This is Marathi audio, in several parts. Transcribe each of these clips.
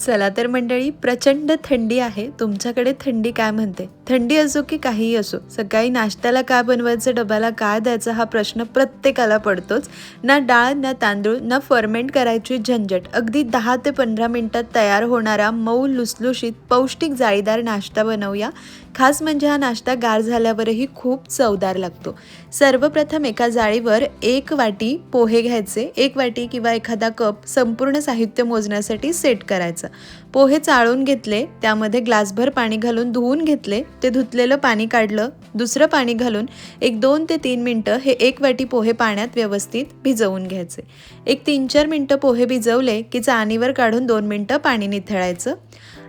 चला तर मंडळी प्रचंड थंडी आहे. तुमच्याकडे थंडी काय म्हणते? थंडी असो की काहीही असो सकाळी नाश्त्याला काय बनवायचं डब्याला काय द्यायचं हा प्रश्न प्रत्येकाला पडतोच. ना डाळ ना तांदूळ ना फर्मेंट करायची झंझट. अगदी दहा ते पंधरा मिनिटात तयार होणारा मऊ लुसलुशीत पौष्टिक जाळीदार नाश्ता बनवूया. खास म्हणजे हा नाश्ता गार झाल्यावरही खूप चवदार लागतो. सर्वप्रथम एका जाळीवर एक वाटी पोहे घ्यायचे एक वाटी किंवा एखादा कप संपूर्ण साहित्य मोजण्यासाठी सेट करायचं. पोहे चाळून घेतले त्यामध्ये ग्लासभर पाणी घालून धुवून घेतले ते धुतलेलं पाणी काढलं दुसरं पाणी घालून एक दोन ते तीन मिनटं हे एक वाटी पोहे पाण्यात व्यवस्थित भिजवून घ्यायचे. एक तीन चार मिनटं पोहे भिजवले की चाणीवर काढून दोन मिनटं पाणी निथळायचं.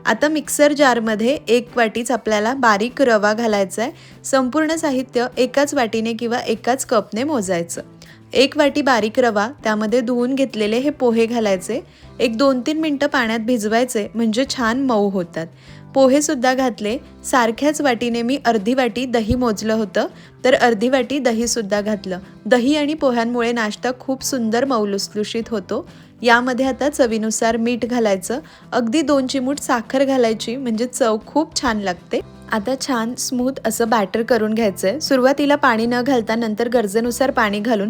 आता मिक्सर जारमध्ये एक वाटीच आपल्याला बारीक रवा घालायचा आहे. संपूर्ण साहित्य एकाच वाटीने किंवा एकाच कपने मोजायचं. एक वाटी बारीक रवा त्यामध्ये धुवून घेतलेले हे पोहे घालायचे. एक दोन तीन मिनटं पाण्यात भिजवायचे म्हणजे छान मऊ होतात. पोहेसुद्धा घातले. सारख्याच वाटीने मी अर्धी वाटी दही मोजलं होतं तर अर्धी वाटी दहीसुद्धा घातलं. दही आणि पोह्यांमुळे नाश्ता खूप सुंदर मऊ लुसलुशीत होतो. यामध्ये आता चवीनुसार मीठ घालायचं अगदी दोन चिमूट साखर घालायची म्हणजे चव खूप छान लागते. आता छान स्मूथ असं बॅटर करून घ्यायचं आहे सुरुवातीला पाणी न घालता नंतर गरजेनुसार पाणी घालून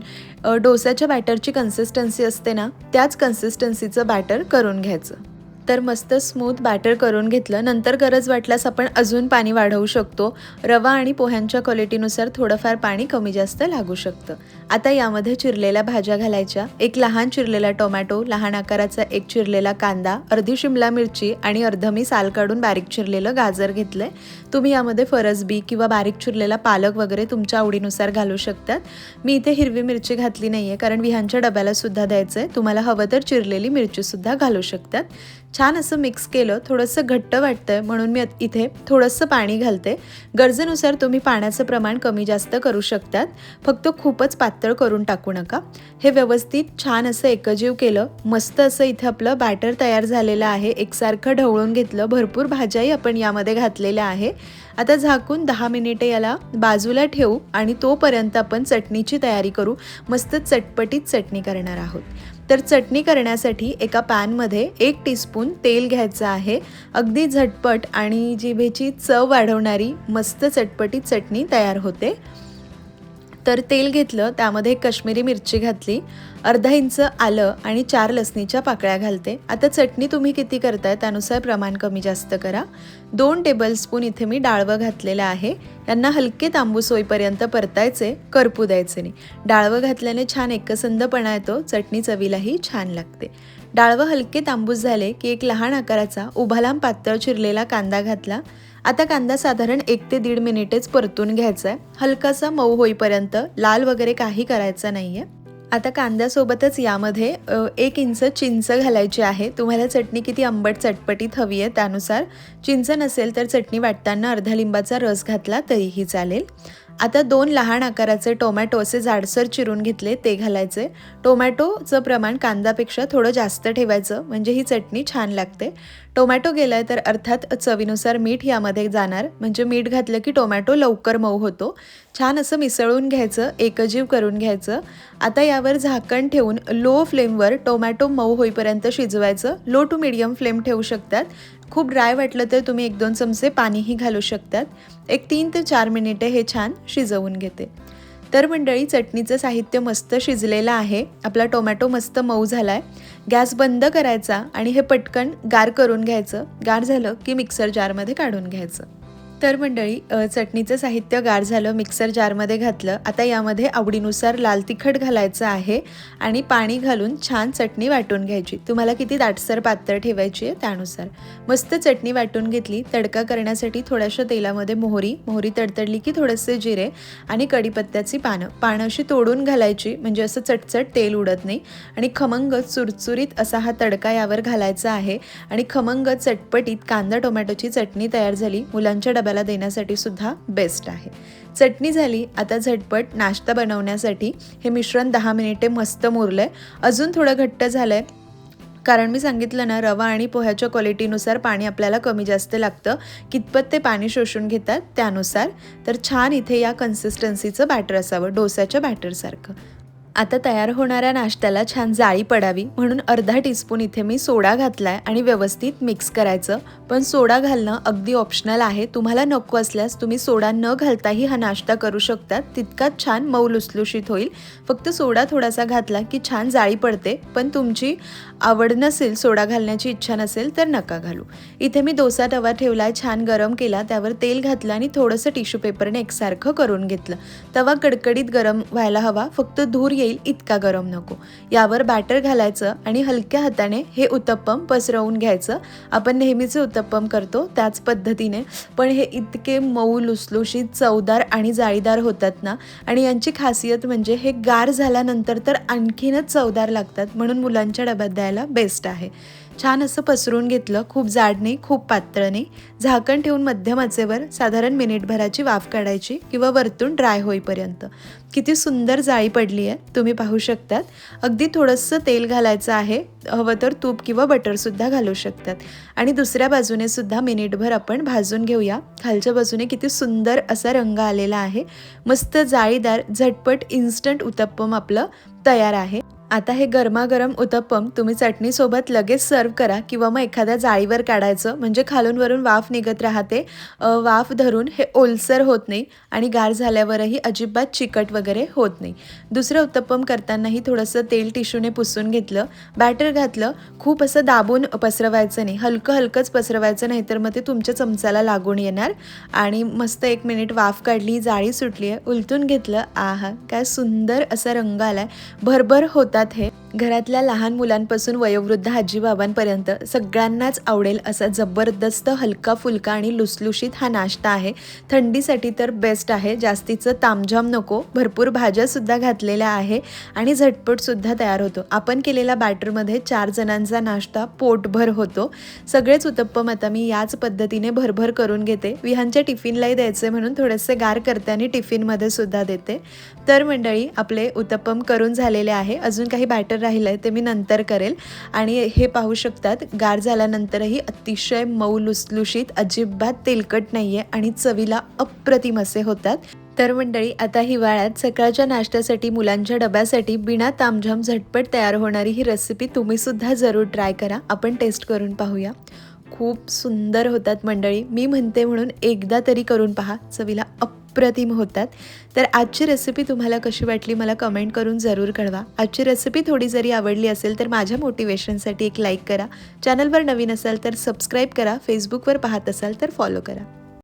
डोसाच्या बॅटरची कन्सिस्टन्सी असते ना त्याच कन्सिस्टन्सीचं बॅटर करून घ्यायचं. तर मस्त स्मूथ बॅटर करून घेतलं. नंतर गरज वाटल्यास आपण अजून पाणी वाढवू शकतो. रवा आणि पोह्यांच्या क्वालिटीनुसार थोडंफार पाणी कमी जास्त लागू शकतं. आता यामध्ये चिरलेल्या भाज्या घालायच्या. एक लहान चिरलेला टोमॅटो लहान आकाराचा एक चिरलेला कांदा अर्धी शिमला मिरची आणि अर्ध मी साल काढून बारीक चिरलेलं गाजर घेतलंय. तुम्ही यामध्ये फरसबी किंवा बारीक चिरलेला पालक वगैरे तुमच्या आवडीनुसार घालू शकतात. मी इथे हिरवी मिरची घातली नाहीये कारण विहांच्या डब्याला सुद्धा द्यायचं आहे तुम्हाला हवं तर चिरलेली मिरची सुद्धा घालू शकतात. छान असं मिक्स केलं थोडंसं घट्ट वाटतंय म्हणून मी इथे थोडंसं पाणी घालते. गरजेनुसार तुम्ही पाण्याचं प्रमाण कमी जास्त करू शकतात. फक्त खूपच पातळ करून टाकू नका. हे व्यवस्थित छान असं एकजीव केलं. मस्त असं इथे आपलं बॅटर तयार झालेलं आहे. एकसारखं ढवळून घेतलं. भरपूर भाज्याही आपण यामध्ये घातलेल्या आहे. आता झाकून दहा मिनिटे याला बाजूला ठेवू आणि तोपर्यंत आपण चटणीची तयारी करू. मस्त चटपटीत चटणी करणार आहोत. तर चटणी करण्यासाठी एका पॅनमध्ये एक टीस्पून तेल घ्यायचं आहे. अगदी झटपट आणि जिभेची चव वाढवणारी मस्त चटपटीत चटणी तयार होते. तर तेल घेतलं त्यामध्ये कश्मीरी मिरची घातली अर्धा इंच आलं आणि चार लसणीच्या पाकळ्या घालते. आता चटणी तुम्ही किती करताय त्यानुसार प्रमाण कमी जास्त करा. दोन टेबलस्पून इथे मी डाळवं घातलेलं आहे. यांना हलके तांबूस होईपर्यंत परतायचे करपू द्यायचे नाही. डाळवं घातल्याने छान एकसंदपणा येतो चटणी चवीलाही छान लागते. डाळवं हलके तांबूस झाले की एक लहान आकाराचा उभालाम पातळ चिरलेला कांदा घातला. आता कांदा साधारण एक ते दीड मिनिटेच परतून घ्यायचा आहे हलकासा मऊ होईपर्यंत लाल वगैरे काही करायचं नाही आहे आता कांद्यासोबतच यामध्ये एक इंच चिंच घालायची आहे. तुम्हाला चटणी किती आंबट चटपटीत हवी आहे त्यानुसार. चिंच नसेल तर चटणी वाटताना अर्धा लिंबाचा रस घातला तरीही चालेल. आता दोन लहान आकाराचे टोमॅटो असे जाडसर चिरून घेतले ते घालायचे. टोमॅटोचं प्रमाण कांद्यापेक्षा थोडं जास्त ठेवायचं म्हणजे ही चटणी छान लागते. टोमॅटो गेलाय तर अर्थात चवीनुसार मीठ यामध्ये जाणार म्हणजे मीठ घातलं की टोमॅटो लवकर मऊ होतो. छान असं मिसळून घ्यायचं एकजीव करून घ्यायचं. आता यावर झाकण ठेवून लो फ्लेमवर टोमॅटो मऊ होईपर्यंत शिजवायचं. लो टू मिडियम फ्लेम ठेवू शकतात. खूप ड्राय वाटलं तर तुम्ही एक दोन चमचे पाणीही घालू शकतात. एक तीन ते चार मिनिटे हे छान शिजवून घेते. तर मंडळी चटणीचं साहित्य मस्त शिजलेलं आहे. आपला टोमॅटो मस्त मऊ झाला आहे गॅस बंद करायचा आणि हे पटकन गार करून घ्यायचं. गार झालं की मिक्सर जारमध्ये काढून घ्यायचं. तर मंडळी चटणीचं साहित्य गार झालं मिक्सर जारमध्ये घातलं. आता यामध्ये आवडीनुसार लाल तिखट घालायचं आहे आणि पाणी घालून छान चटणी वाटून घ्यायची. तुम्हाला किती दाटसर पातळ ठेवायची आहे त्यानुसार. मस्त चटणी वाटून घेतली तडका करण्यासाठी थोड्याशा तेलामध्ये मोहरी मोहरी तडतडली की थोडेसे जिरे आणि कढीपत्त्याची पानं. पानं अशी तोडून घालायची म्हणजे असं चटचट तेल उडत नाही. आणि खमंग चुरचुरीत असा हा तडका यावर घालायचा आहे. आणि खमंग चटपटीत कांदा टोमॅटोची चटणी तयार झाली. मुलांच्या डब्याला देण्यासाठी सुद्धा बेस्ट आहे. चटणी झाली आता झटपट नाश्ता बनवण्यासाठी हे मिश्रण दहा मिनिटे मस्त मुरलंय. अजून थोडं घट्ट झालंय. कारण मी सांगितलं ना रवा आणि पोह्याच्या क्वालिटीनुसार पाणी आपल्याला कमी जास्त लागतं. कितपत ते पाणी शोषून घेतात त्यानुसार. तर छान इथे या कन्सिस्टन्सीचं बॅटर असावं डोस्याच्या बॅटरसारखं आता तयार होणाऱ्या नाश्त्याला छान जाळी पडावी म्हणून अर्धा टीस्पून इथे मी सोडा घातलाय आणि व्यवस्थित मिक्स करायचं. पण सोडा घालणं अगदी ऑप्शनल आहे. तुम्हाला नको असल्यास तुम्ही सोडा न घालताही हा नाश्ता करू शकता तितकाच छान मऊ लुसलुशीत होईल. फक्त सोडा थोडासा घातला की छान जाळी पडते. पण तुमची आवड नसेल सोडा घालण्याची इच्छा नसेल तर नका घालू. इथे मी डोसा तवा ठेवला छान गरम केला त्यावर तेल घातलं आणि थोडंसं टिश्यू पेपरने एकसारखं करून घेतलं. तवा कडकडीत गरम व्हायला हवा. फक्त धूर येईल इतका गरम नको. यावर बॅटर घालायचं आणि हलक्या हाताने हे उत्तप्पम पसरवून घ्यायचं. आपण नेहमीचे उत्तप्पम करतो त्याच पद्धतीने. पण हे इतके मऊ लुसलुशीत चवदार आणि जाळीदार होतात ना आणि यांची खासियत म्हणजे हे गार झाल्यानंतर तर आणखीनच चवदार लागतात म्हणून मुलांच्या डब्यात द्यायला बेस्ट आहे. छान असं पसरून घेतलं खूप जाड नाही खूप पातळ नाही झाकण ठेवून मध्यम आचेवर साधारण मिनिटभराची वाफ काढायची किंवा वरतून ड्राय होईपर्यंत. किती सुंदर जाळी पडली आहे तुम्ही पाहू शकतात. अगदी थोडंसं तेल घालायचं आहे हवं तर तूप किंवा बटरसुद्धा घालू शकतात. आणि दुसऱ्या बाजूने सुद्धा मिनिटभर आपण भाजून घेऊया. खालच्या बाजूने किती सुंदर असा रंग आलेला आहे. मस्त जाळीदार झटपट इन्स्टंट उत्तप्पम आपलं तयार आहे. आता हे गरमागरम उत्तप्पम तुम्ही चटणीसोबत लगेच सर्व करा किंवा मग एखाद्या जाळीवर काढायचं. म्हणजे खालून वरून वाफ निघत राहते. वाफ धरून हे ओलसर होत नाही आणि गार झाल्यावरही अजिबात चिकट वगैरे होत नाही. दुसरं उत्तप्पम करतानाही थोडंसं तेल टिश्यूने पुसून घेतलं. बॅटर घातलं. खूप असं दाबून पसरवायचं नाही. हलकं हलकंच पसरवायचं नाही तर मग ते तुमच्या चमचाला लागून येणार. आणि मस्त एक मिनिट वाफ काढली जाळी सुटली आहे. उलटून घेतलं. आहा काय सुंदर असा रंग आला आहे भरभर करतात हे. घरातल्या लहान मुलांपासून वयोवृद्ध आजीबाबांपर्यंत सगळ्यांनाच आवडेल असा जबरदस्त हलका फुलका आणि लुसलुशीत हा नाश्ता आहे. थंडीसाठी तर बेस्ट आहे. जास्तीचं तामझाम नको. भरपूर भाज्यासुद्धा घातलेल्या आहे आणि झटपटसुद्धा तयार होतो. आपण केलेल्या बॅटरमध्ये चार जणांचा नाश्ता पोटभर होतो. सगळेच उत्तप्पम आता मी याच पद्धतीने भरभर करून घेते. विहांच्या टिफिनलाही द्यायचे म्हणून थोडेसे गार करते आणि टिफिनमध्ये सुद्धा देते. तर मंडळी आपले उत्तप्पम करून झालेले आहे. अजून काही बॅटर राहिलं आहे ते मी नंतर करेल. आणि हे पाहू शकतात गार झाल्यानंतरही अतिशय मऊ लुसलुशीत अजिबात तेलकट नाही आहे आणि चवीला अप्रतिम असे होतात. तर मंडळी आता हिवाळ्यात सकाळच्या नाश्त्यासाठी मुलांच्या डब्यासाठी बिना तामझाम झटपट तयार होणारी ही रेसिपी तुम्हीसुद्धा जरूर ट्राय करा. आपण टेस्ट करून पाहूया. खूप सुंदर होतात मंडळी. मी म्हणते म्हणून एकदा तरी करून पहा. चवीला अप अप्रतिम होतात. तर आजची रेसिपी तुम्हाला कशी वाटली मला कमेंट करून जरूर कळवा. आजची रेसिपी थोडी जरी आवडली असेल तर माझ्या मोटिवेशनसाठी एक लाईक करा. चॅनलवर नवीन असाल तर सबस्क्राईब करा. फेसबुकवर पाहत असाल तर फॉलो करा.